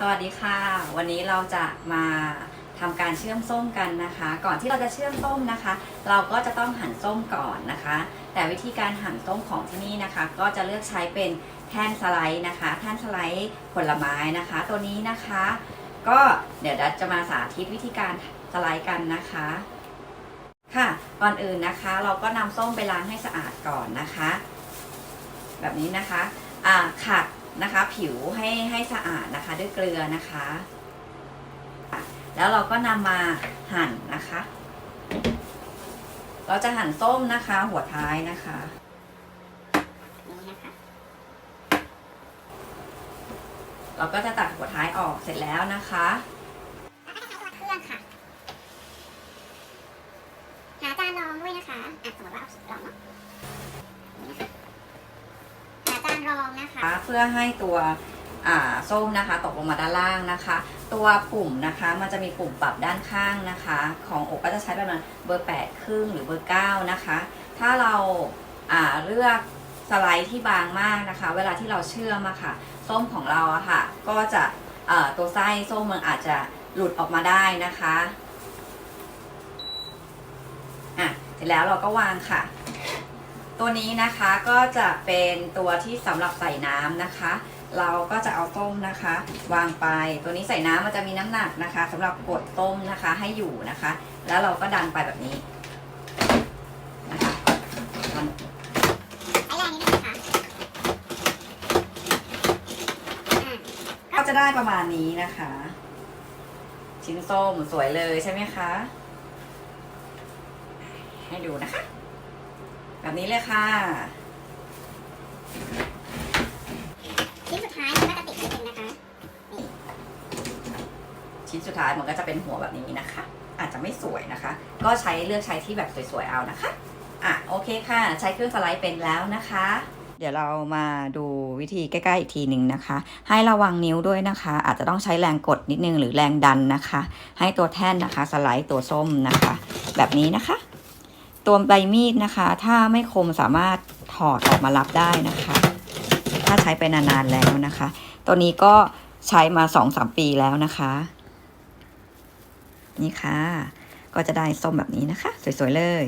สวัสดีค่ะ วันนี้เราจะมาทำการเชื่อมส้มกันนะคะ ก่อนที่เราจะเชื่อมส้มนะคะ เราก็จะต้องหั่นส้มก่อนนะคะ แต่วิธีการหั่นส้มของที่นี่นะคะ ก็จะเลือกใช้เป็นแท่นสไลด์นะคะ แท่นสไลด์ผลไม้นะคะ ตัวนี้นะคะ ก็เดี๋ยวดัชจะมาสาธิตวิธีการสไลด์กันนะคะ ค่ะก่อนอื่นนะคะ เราก็นำส้มไปล้างให้สะอาดก่อนนะคะ แบบนี้นะคะอ่าขัด นะคะ ผิวให้ให้สะอาดนะคะด้วยเกลือนะคะอะแล้วเราก็นำมาหั่นนะคะ เราจะหั่นส้มนะคะ หัวท้ายนะคะนี่นะคะเราก็จะตัดหัวท้ายออกเสร็จแล้วนะคะแล้วก็จะใช้ตัวเครื่องค่ะ หาจานรองด้วยนะคะอะสมมติว่าเอารองเนาะนี่นะคะหาจานรองนะ คะเพื่อให้ตัวอ่าส้มนะคะตกลงมาด้านล่างนะคะ ตัวปุ่มนะคะมันจะมีปุ่มปรับด้านข้างนะคะ ของอกก็จะใช้ประมาณเบอร์ 8 ครึ่งหรือเบอร์ 9 นะคะ ถ้าเราาเลือกสไลด์ที่บางมากนะคะ เวลาที่เราเชื่อมอะค่ะ ส้มของเราอะค่ะ ก็จะตัวไส้ส้มมันอาจจะหลุดออกมาได้นะคะอะเสร็จแล้วเราก็วางค่ะ ตัวนี้นะคะก็จะเป็นตัวที่สำหรับใส่น้ำนะคะ เราก็จะเอาต้มนะคะ วางไปตัวนี้ใส่น้ำมันจะมีน้ำหนักนะคะสำหรับกดต้มนะคะให้อยู่นะคะ แล้วเราก็ดันไปแบบนี้นะคะดันใช้แรงนิดนึงนะคะอะก็จะได้ประมาณนี้นะคะ ชิ้นส้มสวยเลยใช่ไหมคะ ให้ดูนะคะ แบบนี้เลยค่ะชิ้นสุดท้ายมันก็จะติดนิดนึงนะคะชิ้นสุดท้ายมันก็จะเป็นหัวแบบนี้นะคะ อาจจะไม่สวยนะคะ ก็ใช้เลือกใช้ที่แบบสวยๆเอานะคะอะโอเคค่ะ ใช้เครื่องสไลด์เป็นแล้วนะคะเดี๋ยวเรามาดูวิธีใกล้ๆอีกทีหนึ่งนะคะ ให้ระวังนิ้วด้วยนะคะ อาจจะต้องใช้แรงกดนิดนึงหรือแรงดันนะคะ ให้ตัวแท่นนะคะ สไลด์ตัวส้มนะคะ แบบนี้นะคะ ตัวใบมีดนะคะ ถ้าไม่คมสามารถถอดออกมารับได้นะคะ ถ้าใช้ไปนานๆแล้วนะคะ ตัวนี้ก็ใช้มาสองสามปีแล้วนะคะ นี่ค่ะ ก็จะได้ส้มแบบนี้นะคะ สวยๆเลย